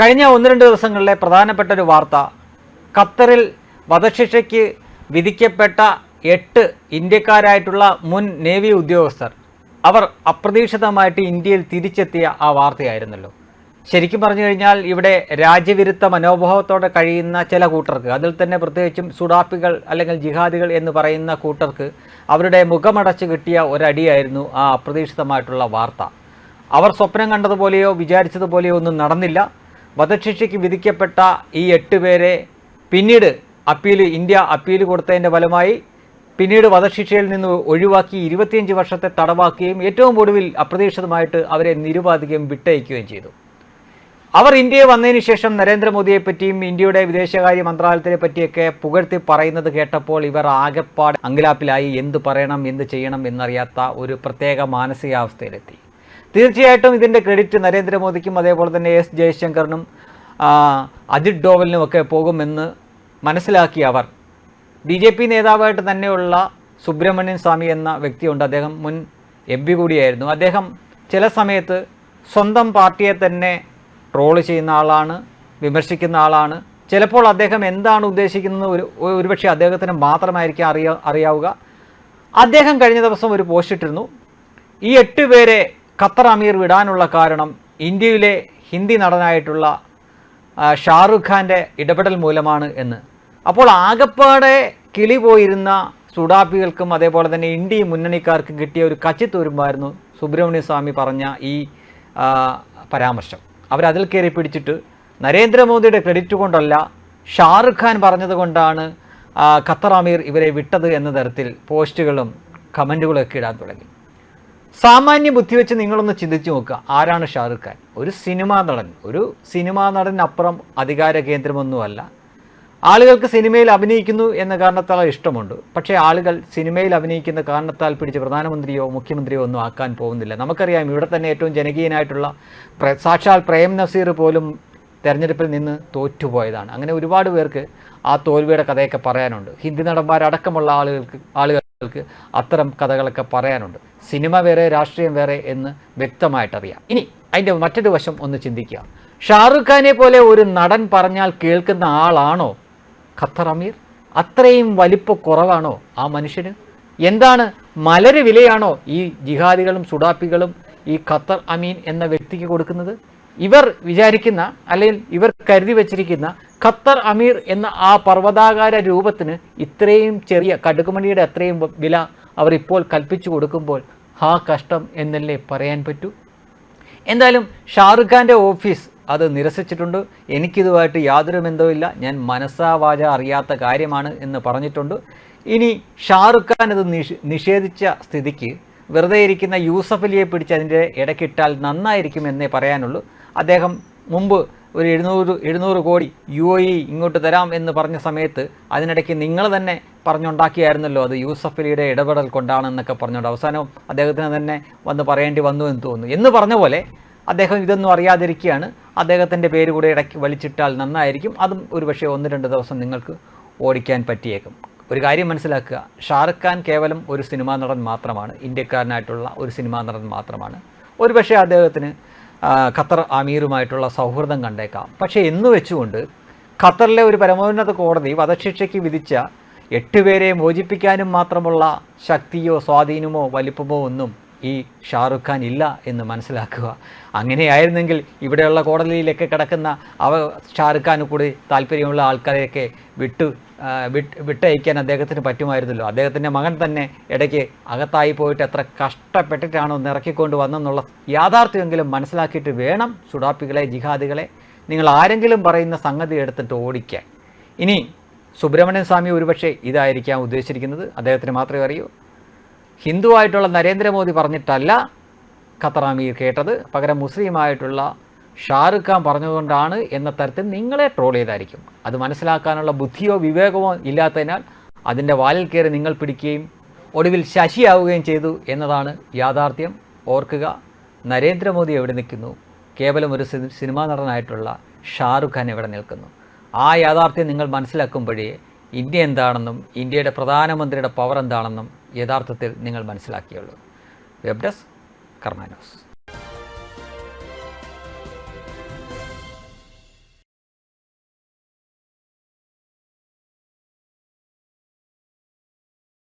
കഴിഞ്ഞ ഒന്ന് രണ്ട് ദിവസങ്ങളിലെ പ്രധാനപ്പെട്ട ഒരു വാർത്ത. ഖത്തറിൽ വധശിക്ഷയ്ക്ക് വിധിക്കപ്പെട്ട എട്ട് ഇന്ത്യക്കാരായിട്ടുള്ള മുൻ നേവി ഉദ്യോഗസ്ഥർ. അവർ അപ്രതീക്ഷിതമായിട്ട് ഇന്ത്യയിൽ തിരിച്ചെത്തിയ ആ വാർത്തയായിരുന്നല്ലോ. ശരിക്കും പറഞ്ഞു കഴിഞ്ഞാൽ ഇവിടെ രാജ്യവിരുദ്ധ മനോഭാവത്തോടെ കഴിയുന്ന ചില കൂട്ടർക്ക് അതിൽ തന്നെ പ്രത്യേകിച്ചും സുഡാപ്പികൾ അല്ലെങ്കിൽ ജിഹാദികൾ എന്ന് പറയുന്ന കൂട്ടർക്ക് അവരുടെ മുഖമടച്ച് കിട്ടിയ ഒരടിയായിരുന്നു ആ അപ്രതീക്ഷിതമായിട്ടുള്ള വാർത്ത. അവർ സ്വപ്നം കണ്ടതുപോലെയോ വിചാരിച്ചതുപോലെയോ ഒന്നും നടന്നില്ല. വധശിക്ഷയ്ക്ക് വിധിക്കപ്പെട്ട ഈ എട്ട് പേരെ പിന്നീട് അപ്പീൽ ഇന്ത്യ അപ്പീൽ കൊടുത്തതിന്റെ ഫലമായി പിന്നീട് വധശിക്ഷയിൽ നിന്ന് ഒഴിവാക്കി ഇരുപത്തിയഞ്ച് വർഷത്തെ തടവാക്കുകയും ഏറ്റവും ഒടുവിൽ അപ്രതീക്ഷിതമായിട്ട് അവരെ നിരുപാധികം വിട്ടയക്കുകയും ചെയ്തു. അവർ ഇന്ത്യയെ വന്നതിന് ശേഷം നരേന്ദ്രമോദിയെ പറ്റിയും ഇന്ത്യയുടെ വിദേശകാര്യ മന്ത്രാലയത്തിനെ പറ്റിയൊക്കെ പുകഴ്ത്തി പറയുന്നത് കേട്ടപ്പോൾ ഇവർ ആകെപ്പാട് അങ്കലാപ്പിലായി എന്ത് പറയണം എന്ത് ചെയ്യണം എന്നറിയാത്ത ഒരു പ്രത്യേക മാനസികാവസ്ഥയിലെത്തി. തീർച്ചയായിട്ടും ഇതിന്റെ ക്രെഡിറ്റ് നരേന്ദ്രമോദിക്കും അതേപോലെ തന്നെ എസ് ജയശങ്കറിനും അജിത് ഡോവലിനും ഒക്കെ പോകുമെന്ന് മനസ്സിലാക്കിയ അവർ. ബി ജെ പി നേതാവായിട്ട് തന്നെയുള്ള സുബ്രഹ്മണ്യൻ സ്വാമി എന്ന വ്യക്തിയുണ്ട്. അദ്ദേഹം മുൻ എം പി കൂടിയായിരുന്നു. അദ്ദേഹം ചില സമയത്ത് സ്വന്തം പാർട്ടിയെ തന്നെ ട്രോൾ ചെയ്യുന്ന ആളാണ് വിമർശിക്കുന്ന ആളാണ്. ചിലപ്പോൾ അദ്ദേഹം എന്താണ് ഉദ്ദേശിക്കുന്നത്? ഒരു ഒരുപക്ഷെ അദ്ദേഹത്തിന് മാത്രമായിരിക്കും അറിയാ അറിയാവുക. അദ്ദേഹം കഴിഞ്ഞ ദിവസം ഒരു പോസ്റ്റ് ഇട്ടിരുന്നു. ഈ എട്ട് പേരെ ഖത്തർ അമീർ വിടാനുള്ള കാരണം ഇന്ത്യയിലെ ഹിന്ദി നടനായിട്ടുള്ള ഷാറുഖ് ഖാന്റെ ഇടപെടൽ മൂലമാണ് എന്ന്. അപ്പോൾ ആകപ്പാടെ കിളി പോയിരുന്ന സുഡാപ്പികൾക്കും അതേപോലെ തന്നെ ഇന്ത്യ മുന്നണിക്കാർക്കും കിട്ടിയ ഒരു കച്ചിത്തുരുമ്പായിരുന്നു സുബ്രഹ്മണ്യ സ്വാമി പറഞ്ഞ ഈ പരാമർശം. അവരതിൽ കയറി പിടിച്ചിട്ട് നരേന്ദ്രമോദിയുടെ ക്രെഡിറ്റ് കൊണ്ടല്ല ഷാറുഖ് ഖാൻ പറഞ്ഞതുകൊണ്ടാണ് ഖത്തർ അമീർ ഇവരെ വിട്ടത് എന്ന തരത്തിൽ പോസ്റ്റുകളും കമന്റുകളൊക്കെ ഇടാൻ തുടങ്ങി. സാമാന്യ ബുദ്ധി വെച്ച് നിങ്ങളൊന്ന് ചിന്തിച്ചു നോക്കുക. ആരാണ് ഷാറുഖ് ഖാൻ? ഒരു സിനിമാ നടൻ. ഒരു സിനിമാ നടനപ്പുറം അധികാര കേന്ദ്രമൊന്നുമല്ല. ആളുകൾക്ക് സിനിമയിൽ അഭിനയിക്കുന്നു എന്ന കാരണത്താൽ ഇഷ്ടമുണ്ട്. പക്ഷേ ആളുകൾ സിനിമയിൽ അഭിനയിക്കുന്ന കാരണത്താൽ പിടിച്ച് പ്രധാനമന്ത്രിയോ മുഖ്യമന്ത്രിയോ ഒന്നും ആക്കാൻ പോകുന്നില്ല. നമുക്കറിയാം ഇവിടെ തന്നെ ഏറ്റവും ജനകീയനായിട്ടുള്ള സാക്ഷാൽ പ്രേം നസീർ പോലും തെരഞ്ഞെടുപ്പിൽ നിന്ന് തോറ്റുപോയതാണ്. അങ്ങനെ ഒരുപാട് പേർക്ക് ആ തോൽവിയുടെ കഥയൊക്കെ പറയാനുണ്ട്. ഹിന്ദി നടന്മാരടക്കമുള്ള ആളുകൾക്ക് ആളുകൾക്ക് അത്തരം കഥകളൊക്കെ പറയാനുണ്ട്. സിനിമ വേറെ രാഷ്ട്രീയം വേറെ എന്ന് വ്യക്തമായിട്ടറിയാം. ഇനി അതിന്റെ മറ്റൊരു വശം ഒന്ന് ചിന്തിക്കുക. ഷാറുഖ് ഖാനെ പോലെ ഒരു നടൻ പറഞ്ഞാൽ കേൾക്കുന്ന ആളാണോ ഖത്തർ അമീർ? അത്രയും വലിപ്പ കുറവാണോ ആ മനുഷ്യന്? എന്താണ് മലര് വിലയാണോ ഈ ജിഹാദികളും സുഡാപ്പികളും ഈ ഖത്തർ അമീൻ എന്ന വ്യക്തിക്ക് കൊടുക്കുന്നത്? ഇവർ വിചാരിക്കുന്ന അല്ലെങ്കിൽ ഇവർ കരുതി വച്ചിരിക്കുന്ന ഖത്തർ അമീർ എന്ന ആ പർവതാകാര രൂപത്തിന് ഇത്രയും ചെറിയ കടുകുമണിയുടെ അത്രയും വില അവർ ഇപ്പോൾ കൽപ്പിച്ചു കൊടുക്കുമ്പോൾ ഹാ കഷ്ടം എന്നല്ലേ പറയാൻ പറ്റൂ? എന്തായാലും ഷാറുഖ് ഖാന്റെ ഓഫീസ് അത് നിരസിച്ചിട്ടുണ്ട്. എനിക്കിതുമായിട്ട് യാതൊരു ബന്ധവുമില്ല ഞാൻ മനസ്സാ വാച അറിയാത്ത കാര്യമാണ് എന്ന് പറഞ്ഞിട്ടുണ്ട്. ഇനി ഷാറുഖ് ഖാൻ അത് നിഷേധിച്ച സ്ഥിതിക്ക് വെറുതെ ഇരിക്കുന്ന യൂസഫലിയെ പിടിച്ച് അതിന്റെ ഇടയ്ക്കിട്ടാൽ നന്നായിരിക്കും എന്നേ പറയാനുള്ളൂ. അദ്ദേഹം മുമ്പ് ഒരു എഴുന്നൂറ് എഴുന്നൂറ് കോടി യു എ ഇങ്ങോട്ട് തരാം എന്ന് പറഞ്ഞ സമയത്ത് അതിനിടയ്ക്ക് നിങ്ങൾ തന്നെ പറഞ്ഞുണ്ടാക്കിയായിരുന്നല്ലോ അത് യൂസഫ് അലിയുടെ ഇടപെടൽ കൊണ്ടാണെന്നൊക്കെ പറഞ്ഞുകൊണ്ട് അവസാനം അദ്ദേഹത്തിന് തന്നെ വന്ന് പറയേണ്ടി വന്നു എന്ന് തോന്നുന്നു. എന്ന് പറഞ്ഞ പോലെ അദ്ദേഹം ഇതൊന്നും അറിയാതിരിക്കുകയാണ്. അദ്ദേഹത്തിന്റെ പേര് കൂടെ ഇടയ്ക്ക് വലിച്ചിട്ടാൽ നന്നായിരിക്കും. അതും ഒരുപക്ഷെ ഒന്ന് രണ്ട് ദിവസം നിങ്ങൾക്ക് ഓടിക്കാൻ പറ്റിയേക്കും. ഒരു കാര്യം മനസ്സിലാക്കുക. ഷാറുഖ് ഖാൻ കേവലം ഒരു സിനിമാ നടൻ മാത്രമാണ്. ഇന്ത്യക്കാരനായിട്ടുള്ള ഒരു സിനിമാ നടൻ മാത്രമാണ്. ഒരുപക്ഷെ അദ്ദേഹത്തിന് ഖത്തർ അമീറുമായിട്ടുള്ള സൗഹൃദം കണ്ടേക്കാം. പക്ഷേ എന്ന് വെച്ചുകൊണ്ട് ഖത്തറിലെ ഒരു പരമോന്നത കോടതി വധശിക്ഷയ്ക്ക് വിധിച്ച എട്ടുപേരെ മോചിപ്പിക്കാനും മാത്രമുള്ള ശക്തിയോ സ്വാധീനമോ വലിപ്പമോ ഒന്നും ഈ ഷാറുഖ് ഖാൻ ഇല്ല എന്ന് മനസ്സിലാക്കുക. അങ്ങനെയായിരുന്നെങ്കിൽ ഇവിടെയുള്ള കോടതിയിലൊക്കെ കിടക്കുന്ന അവ ഷാറുഖ് ഖാന് കൂടി താല്പര്യമുള്ള ആൾക്കാരെയൊക്കെ വിട്ടു വിട്ടയക്കാൻ അദ്ദേഹത്തിന് പറ്റുമായിരുന്നല്ലോ. അദ്ദേഹത്തിന്റെ മകൻ തന്നെ ഇടയ്ക്ക് അകത്തായി പോയിട്ട് എത്ര കഷ്ടപ്പെട്ടിട്ടാണ് ഒന്ന് ഇറക്കിക്കൊണ്ട് വന്നെന്നുള്ള യാഥാർത്ഥ്യമെങ്കിലും മനസ്സിലാക്കിയിട്ട് വേണം സുഡാപ്പികളെ ജിഹാദികളെ. നിങ്ങൾ ആരെങ്കിലും പറയുന്ന സംഗതി എടുത്തിട്ട് ഓടിക്കാൻ. ഇനി സുബ്രഹ്മണ്യൻ സ്വാമി ഒരുപക്ഷെ ഇതായിരിക്കാം ഉദ്ദേശിച്ചിരിക്കുന്നത്. അദ്ദേഹത്തിന് മാത്രമേ അറിയൂ. ഹിന്ദുവായിട്ടുള്ള നരേന്ദ്രമോദി പറഞ്ഞിട്ടല്ല ഖത്തർ അമീർ കേട്ടത്. പകരം മുസ്ലിമായിട്ടുള്ള ഷാറുഖ് ഖാൻ പറഞ്ഞതുകൊണ്ടാണ് എന്ന തരത്തിൽ നിങ്ങളെ ട്രോൾ ചെയ്തായിരിക്കും. അത് മനസ്സിലാക്കാനുള്ള ബുദ്ധിയോ വിവേകമോ ഇല്ലാത്തതിനാൽ അതിന്റെ വാലിൽ കയറി നിങ്ങൾ പിടിക്കുകയും ഒടുവിൽ ശശിയാവുകയും ചെയ്തു എന്നതാണ് യാഥാർത്ഥ്യം. ഓർക്കുക നരേന്ദ്രമോദി എവിടെ നിൽക്കുന്നു? കേവലം ഒരു സിനിമാ നടനായിട്ടുള്ള ഷാറുഖ് ഖാൻ എവിടെ നിൽക്കുന്നു? ആ യാഥാർത്ഥ്യം നിങ്ങൾ മനസ്സിലാക്കുമ്പോഴേ ഇന്ത്യ എന്താണെന്നും ഇന്ത്യയുടെ പ്രധാനമന്ത്രിയുടെ പവർ എന്താണെന്നും യഥാർത്ഥത്തിൽ നിങ്ങൾ മനസ്സിലാക്കിയുള്ളൂ. Web desk കർമാനോസ്